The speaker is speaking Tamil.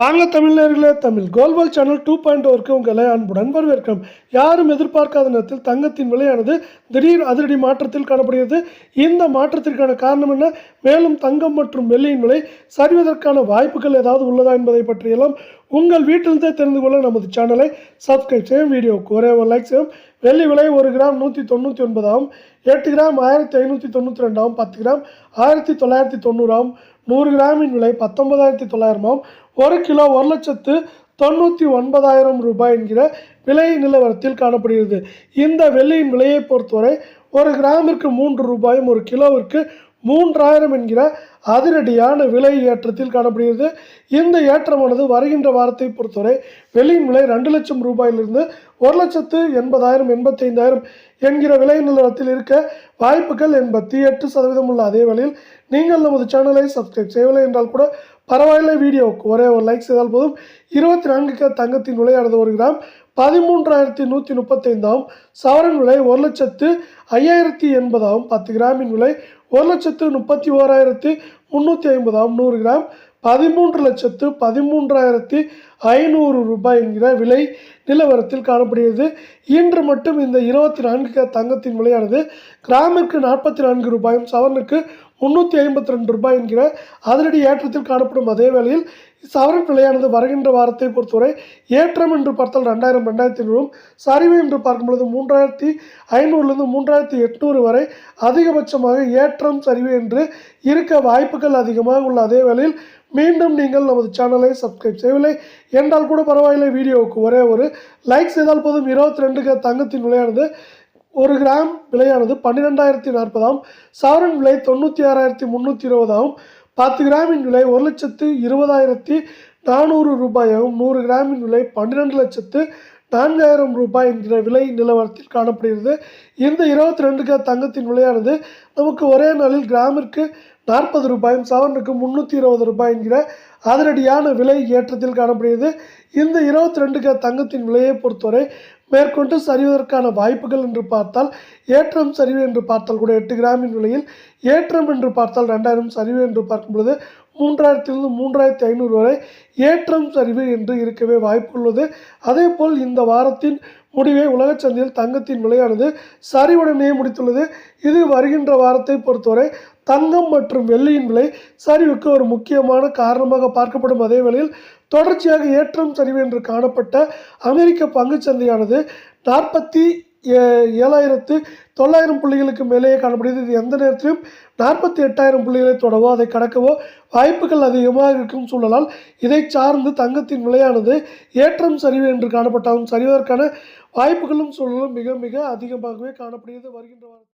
வாங்க தமிழர்களே தமிழ். கோல்வால் சேனல் டூ பாயிண்ட் ஒர்க்கு உங்களை அன்புடன் வரவேற்கும் யாரும் எதிர்பார்க்காத நேரத்தில் தங்கத்தின் விலையானது திடீர் அதிரடி மாற்றத்தில் காணப்படுகிறது. இந்த மாற்றத்திற்கான காரணம் என்ன? மேலும் தங்கம் மற்றும் வெள்ளியின் விலை சரிவதற்கான வாய்ப்புகள் ஏதாவது உள்ளதா என்பதை பற்றியெல்லாம் உங்கள் வீட்டிலிருந்தே தெரிந்து கொள்ள நமது சேனலை சப்ஸ்கிரைப் செய்யும் வீடியோவுக்கு ஒரே ஒரு லைக் செய்யும் வெள்ளி விலை ஒரு கிராம் நூற்றி தொண்ணூற்றி ஒன்பதாகவும் எட்டு கிராம் ஆயிரத்தி ஐநூற்றி தொண்ணூற்றி ரெண்டாகவும் பத்து கிராம் ஆயிரத்தி தொள்ளாயிரத்தி தொண்ணூறாகவும் நூறு கிராமின் விலை பத்தொன்பதாயிரத்தி தொள்ளாயிரமாகவும் ஒரு கிலோ ஒரு லட்சத்து தொண்ணூற்றி ஒன்பதாயிரம் ரூபாய் என்கிற விலை நிலவரத்தில் காணப்படுகிறது. இந்த வெள்ளியின் விலையை பொறுத்தவரை ஒரு கிராமிற்கு மூன்று ரூபாயும் ஒரு கிலோவிற்கு மூன்றாயிரம் என்கிற அதிரடியான விலை ஏற்றத்தில் காணப்படுகிறது. இந்த ஏற்றமானது வருகின்ற வாரத்தை பொறுத்தவரை வெள்ளியின் விலை ரெண்டு லட்சம் ரூபாயிலிருந்து ஒரு லட்சத்து எண்பதாயிரம் எண்பத்தைந்தாயிரம் என்கிற விலை நிலவரத்தில் இருக்க வாய்ப்புகள் எண்பத்தி எட்டு சதவீதம் உள்ள அதே வேளையில் நீங்கள் நமது சேனலை சப்ஸ்கிரைப் செய்யவில்லை என்றால் கூட பரவாயில்லை. வீடியோவுக்கு ஒரே ஒரு லைக் செய்தால் போதும். இருபத்தி நான்குக்கு தங்கத்தின் விலையானது ஒரு கிராம் பதிமூன்றாயிரத்தி நூற்றி முப்பத்தைந்தாம் சவரன் விலை ஒரு லட்சத்து ஐயாயிரத்தி எண்பதாம் பத்து கிராமின் விலை ஒரு லட்சத்து முப்பத்தி ஓராயிரத்து முந்நூற்றி ஐம்பதாம் நூறு கிராம். பதிமூன்று லட்சத்து பதிமூன்றாயிரத்தி ஐநூறு ரூபாய் என்கிற விலை நிலவரத்தில் காணப்படுகிறது. இன்று மட்டும் இந்த இருபத்தி நான்கு க தங்கத்தின் விலையானது கிராமிற்கு நாற்பத்தி நான்கு ரூபாயும் சவரனுக்கு முந்நூற்றி ஐம்பத்தி ரெண்டு ரூபாய் என்கிற அதிரடி ஏற்றத்தில் காணப்படும் அதே வேளையில் சவரன் விலையானது வருகின்ற வாரத்தை பொறுத்தவரை ஏற்றம் என்று பார்த்தால் ரெண்டாயிரம் ரெண்டாயிரத்தி ஐநூறும் சரிவு என்று பார்க்கும் பொழுது மூன்றாயிரத்தி ஐநூறுலேருந்து மூன்றாயிரத்தி எட்நூறு வரை அதிகபட்சமாக ஏற்றம் சரிவு என்று இருக்க வாய்ப்புகள் அதிகமாக உள்ள அதே வேளையில் மீண்டும் நீங்கள் நமது சேனலை சப்ஸ்கிரைப் செய்யவில்லை என்றால் கூட பரவாயில்லை வீடியோவுக்கு ஒரே ஒரு லைக் செய்தால் போதும். இருபத்தி ரெண்டுக்கு தங்கத்தின் விலையானது ஒரு கிராம் விலையானது பன்னிரெண்டாயிரத்தி நாற்பதாம் சவரன் விலை தொண்ணூற்றி ஆறாயிரத்தி முந்நூற்றி இருபதாகவும் பத்து கிராமின் விலை ஒரு லட்சத்து இருபதாயிரத்தி நானூறு ரூபாயாகவும் நூறு கிராமின் விலை பன்னிரெண்டு லட்சத்து நான்காயிரம் ரூபாய் என்கிற விலை நிலவரத்தில் காணப்படுகிறது. இந்த இருபத்தி ரெண்டுக்கு தங்கத்தின் விலையானது நமக்கு ஒரே நாளில் கிராமிற்கு நாற்பது ரூபாயும் சவரனுக்கு முந்நூற்றி இருபது ரூபாய் என்கிற அதிரடியான விலை ஏற்றத்தில் காணப்படுகிறது. இந்த இருபத்தி ரெண்டுக்கு தங்கத்தின் விலையை பொறுத்தவரை மேற்கொண்டு சரிவதற்கான வாய்ப்புகள் என்று பார்த்தால் ஏற்றம் சரிவு என்று பார்த்தால் கூட எட்டு கிராமின் விலையில் ஏற்றம் என்று பார்த்தால் ரெண்டாயிரம் சரிவு என்று பார்க்கும் பொழுது மூன்றாயிரத்திலிருந்து மூன்றாயிரத்தி ஐநூறு வரை ஏற்றம் சரிவு என்று இருக்கவே வாய்ப்புள்ளது அதே போல் இந்த வாரத்தின் முடிவை உலகச் சந்தையில் தங்கத்தின் விலையானது சரிவுடனே முடித்துள்ளது. இது வருகின்ற வாரத்தை பொறுத்தவரை தங்கம் மற்றும் வெள்ளியின் விலை சரிவுக்கு ஒரு முக்கியமான காரணமாக பார்க்கப்படும். அதே வேளையில் தொடர்ச்சியாக ஏற்றம் சரிவு என்று காணப்பட்ட அமெரிக்க பங்குச்சந்தையானது நாற்பத்தி ஏழாயிரத்து தொள்ளாயிரம் புள்ளிகளுக்கு மேலேயே காணப்படுகிறது. இது எந்த நேரத்திலும் நாற்பத்தி எட்டாயிரம் புள்ளிகளை தொடவோ அதை கடக்கவோ வாய்ப்புகள் அதிகமாக இருக்கும் சூழலால் இதை சார்ந்து தங்கத்தின் விலையானது ஏற்றம் சரிவு என்று காணப்பட்டாலும் சரிவதற்கான வாய்ப்புகளும் சூழலும் மிக மிக அதிகமாகவே காணப்படுகிறது. வருகின்ற